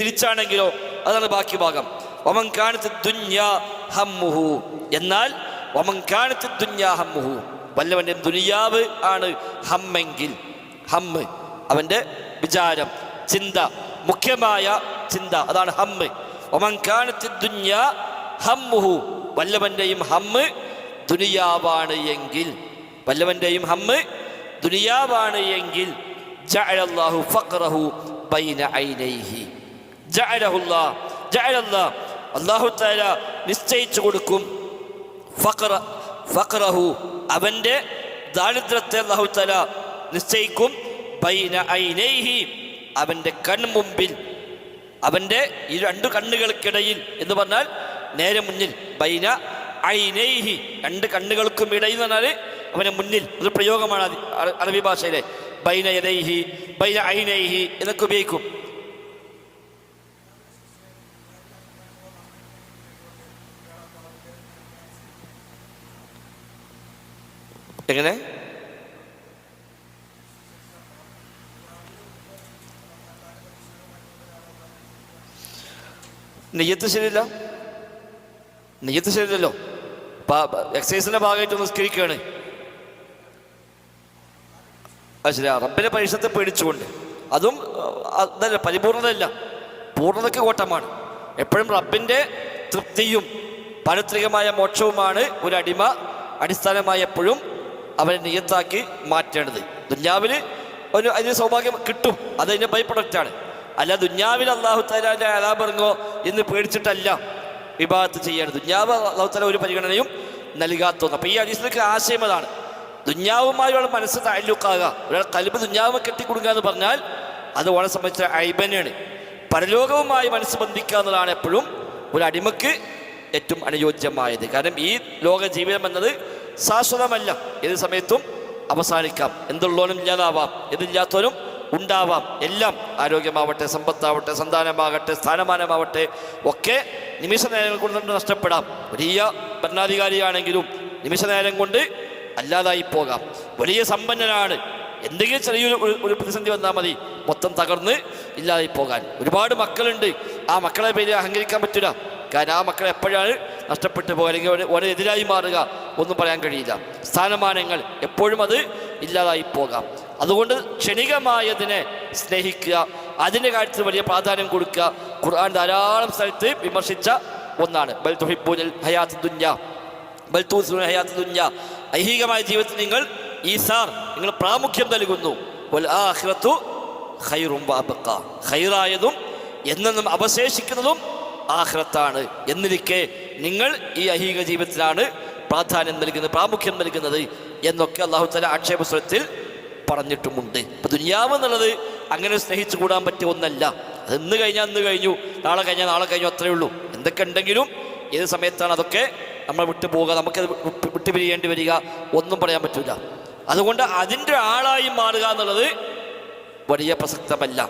തിരിച്ചാണെങ്കിലോ അതാണ് ബാക്കി ഭാഗം. വമൻ കാണത്ത് ദുന്യാ ഹമ്മുഹു. എന്നാൽ വമൻ കാണത്ത് ദുന്യാ ഹമ്മുഹു. വല്ലവന്റെ ദുനിയാവ് ആണ് ഹമ്മെങ്കിൽ. ഹമ്മ് അവന്റെ വിചാരം ചിന്ത മുഖ്യമായ ചിന്ത അതാണ് ഹമ്മ് ഒമൻ കാണത്ത് ദുന്യാ ഹമ്മുഹു. വല്ലവന്റെയും ഹമ്മ് ദുനിയാവാണ് എങ്കിൽ. വല്ലവന്റെയും ഹമ്മ് ദുനിയാവാണ് എങ്കിൽ. ജഅലല്ലാഹു ഫഖറഹു ബൈന ഐനൈഹി. അല്ലാഹു തആല നിശ്ചയിച്ചു കൊടുക്കും. ഫഖറ ഫഖറഹു അവന്റെ ദാരിദ്ര്യത്തെ അള്ളാഹു തആല നിശ്ചയിക്കും. ബൈന ഐനൈഹി അവന്റെ കൺമുമ്പിൽ അവന്റെ ഈ രണ്ട് കണ്ണുകൾക്കിടയിൽ എന്ന് പറഞ്ഞാൽ നേരെ മുന്നിൽ. ബൈന ഐനൈഹി രണ്ട് കണ്ണുകൾക്കും ഇടയിൽ എന്ന് പറഞ്ഞാൽ അവന്റെ മുന്നിൽ. ഒരു പ്രയോഗമാണ് അറബി ഭാഷയിലെ. ബൈന യദൈഹി ബൈന ഐനൈഹി എന്നൊക്കെ ഉപയോഗിക്കും. എങ്ങനെ? നെയ്യത്ത് ശരിയല്ല? നെയ്യത്ത് ശരിയല്ലോ എക്സസൈസിന്റെ ഭാഗമായിട്ട് നിസ്കരിക്കുകയാണ്. അത് ശരി റബ്ബിനെ പരിസരത്തെ പേടിച്ചുകൊണ്ട്. അതും അതല്ല പരിപൂർണതയല്ല. പൂർണതയ്ക്ക് കോട്ടമാണ്. എപ്പോഴും റബ്ബിന്റെ തൃപ്തിയും പാരിത്രികമായ മോക്ഷവുമാണ് ഒരു അടിമ അടിസ്ഥാനമായി എപ്പോഴും അവനെ നിയത്താക്കി മാറ്റേണ്ടത്. ദുന്യാവിൽ ഒരു അതിന് സൗഭാഗ്യം കിട്ടും. അത് അതിന്റെ ബൈ പ്രൊഡക്റ്റാണ് അല്ല ദുന്യാവിൽ അള്ളാഹു താലാന്റെ അലാബ് ഇറങ്ങോ എന്ന് പേടിച്ചിട്ടല്ല വിഭാഗത്ത് ചെയ്യേണ്ടത്. ദുന്യാവ് അള്ളാഹു താല ഒരു പരിഗണനയും നൽകാത്തൊന്നും അപ്പോൾ ഈ അരീസിലേക്ക് ആശയം അതാണ്. ഒരാൾ മനസ്സ് താല്ലുക്കാകുക ഒരാൾ കൽബ് ദുന്യാവ് കെട്ടിക്കൊടുക്കുക എന്ന് പറഞ്ഞാൽ അത് ഓളെ സംബന്ധിച്ച ഐബനെയാണ് പരലോകവുമായി മനസ്സ് ബന്ധിക്കുക എന്നതാണ് എപ്പോഴും ഒരു അടിമക്ക് ഏറ്റവും അനുയോജ്യമായത്. കാരണം ഈ ലോക ജീവിതം എന്നത് ശാശ്വതമല്ല. ഏത് സമയത്തും അവസാനിക്കാം. എന്തുള്ളവനും ഇല്ലാതാവാം. ഇതില്ലാത്തവനും ഉണ്ടാവാം. എല്ലാം ആരോഗ്യമാവട്ടെ സമ്പത്താവട്ടെ സന്താനമാകട്ടെ സ്ഥാനമാനമാവട്ടെ ഒക്കെ നിമിഷ നേരം കൊണ്ട് നഷ്ടപ്പെടാം. വലിയ ഭരണാധികാരിയാണെങ്കിലും നിമിഷ നേരം കൊണ്ട് അല്ലാതായി പോകാം. വലിയ സമ്പന്നനാണ്. എന്തെങ്കിലും ചെറിയൊരു ഒരു- പ്രതിസന്ധി വന്നാൽ മതി. മൊത്തം തകർന്ന് ഇല്ലാതായി പോകാൻ. ഒരുപാട് മക്കളുണ്ട്. ആ മക്കളെ പേര് അഹങ്കരിക്കാൻ പറ്റില്ല കാരണം ആ മക്കളെ എപ്പോഴാണ് നഷ്ടപ്പെട്ടു പോകുക അല്ലെങ്കിൽ ഒരു- ഒരെതിരായി മാറുക. ഒന്നും പറയാൻ കഴിയില്ല. സ്ഥാനമാനങ്ങൾ എപ്പോഴും അത് ഇല്ലാതായി പോകാം. അതുകൊണ്ട് ക്ഷണികമായതിനെ സ്നേഹിക്കുക അതിന്റെ കാര്യത്തിൽ വലിയ പ്രാധാന്യം കൊടുക്കുക ഖുർആൻ ധാരാളം സ്ഥലത്ത് വിമർശിച്ച ഒന്നാണ്. ബൽ ബൽ ഐഹികമായ ജീവിതത്തിൽ നിങ്ങൾ ഈ സാർ നിങ്ങൾ പ്രാമുഖ്യം നൽകുന്നു. വൽ ഖൈറായതും എന്നെന്നും അവശേഷിക്കുന്നതും ആഹ്റത്താണ് എന്നിരിക്കെ നിങ്ങൾ ഈ ഐഹിക ജീവിതത്തിലാണ് പ്രാധാന്യം നൽകുന്നത് പ്രാമുഖ്യം നൽകുന്നത് എന്നൊക്കെ അള്ളാഹു തല ആക്ഷേപ സ്വരത്തിൽ പറഞ്ഞിട്ടുമുണ്ട്. ഇപ്പൊ ദുനിയാവ് എന്നുള്ളത് അങ്ങനെ സ്നേഹിച്ചു കൂടാൻ പറ്റിയ ഒന്നല്ല. അത് ഇന്ന് കഴിഞ്ഞാൽ ഇന്ന് കഴിഞ്ഞു നാളെ കഴിഞ്ഞാൽ നാളെ കഴിഞ്ഞു അത്രേ ഉള്ളൂ. എന്തൊക്കെ ഉണ്ടെങ്കിലും ഏത് സമയത്താണ് അതൊക്കെ നമ്മൾ വിട്ടുപോകുക നമുക്കത് വിട്ടുപിരിയേണ്ടി വരിക ഒന്നും പറയാൻ പറ്റില്ല അതുകൊണ്ട് അതിന്റെ ആളായി മാറുക എന്നുള്ളത് വലിയ പ്രസക്തമല്ല.